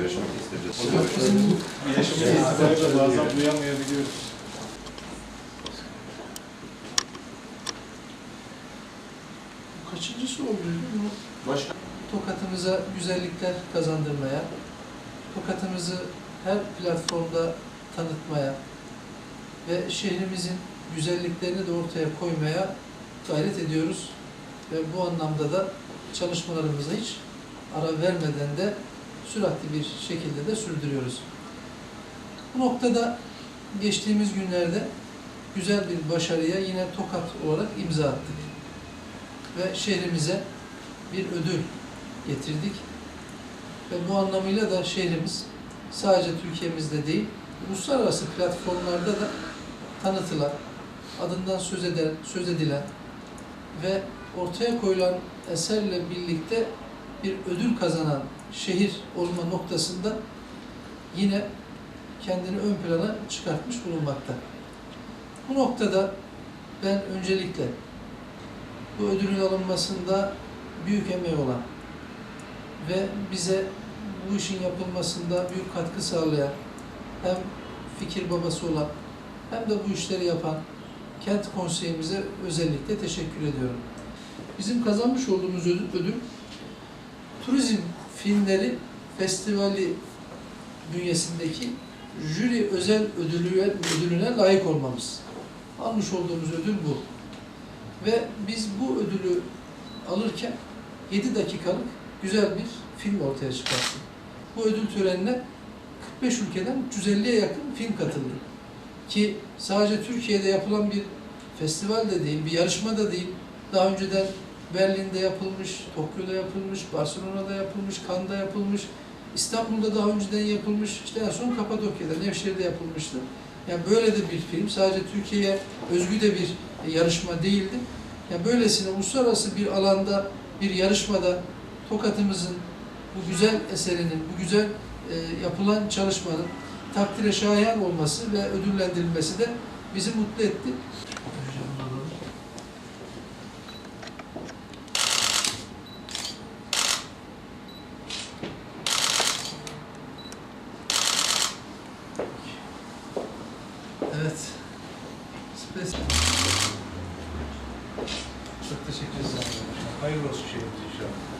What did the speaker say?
görüşmek isteyeceğiz. Bizim yaşımız itibariyle bazen duyamayabiliyoruz. Kaçıncısı? Bu Başka? Tokatımıza güzellikler kazandırmaya, Tokatımızı her platformda tanıtmaya ve şehrimizin güzelliklerini de ortaya koymaya gayret ediyoruz. Ve bu anlamda da çalışmalarımıza hiç ara vermeden de süratli bir şekilde de sürdürüyoruz. Bu noktada geçtiğimiz günlerde güzel bir başarıya yine Tokat olarak imza attık. Ve şehrimize bir ödül getirdik. Ve bu anlamıyla da şehrimiz sadece Türkiye'mizde değil, uluslararası platformlarda da tanıtılan, adından söz eden, söz edilen ve ortaya koyulan eserle birlikte bir ödül kazanan şehir olma noktasında yine kendini ön plana çıkartmış bulunmakta. Bu noktada ben öncelikle bu ödülün alınmasında büyük emeği olan ve bize bu işin yapılmasında büyük katkı sağlayan hem fikir babası olan hem de bu işleri yapan kent konseyimize özellikle teşekkür ediyorum. Bizim kazanmış olduğumuz ödül, Turizm Filmleri Festivali bünyesindeki jüri özel ödülü, ödülüne layık olmamız. Almış olduğumuz ödül bu. Ve biz bu ödülü alırken 7 dakikalık güzel bir film ortaya çıkarttık. Bu ödül törenine 45 ülkeden 350'ye yakın film katıldı. Ki sadece Türkiye'de yapılan bir festival de değil, bir yarışma da değil. Daha önceden Berlin'de yapılmış, Tokyo'da yapılmış, Barcelona'da yapılmış, Cannes'da yapılmış, İstanbul'da daha önceden yapılmış, işte en son Kapadokya'da, Nevşehir'de yapılmıştı. Yani böyle de bir film, sadece Türkiye'ye özgü de bir yarışma değildi. Yani böylesine uluslararası bir alanda, bir yarışmada Tokat'ımızın bu güzel eserinin, bu güzel e, yapılan çalışmanın takdire şayan olması ve ödüllendirilmesi de bizi mutlu etti. Çok teşekkür ederim. Hayırlı olsun şeyimiz inşallah.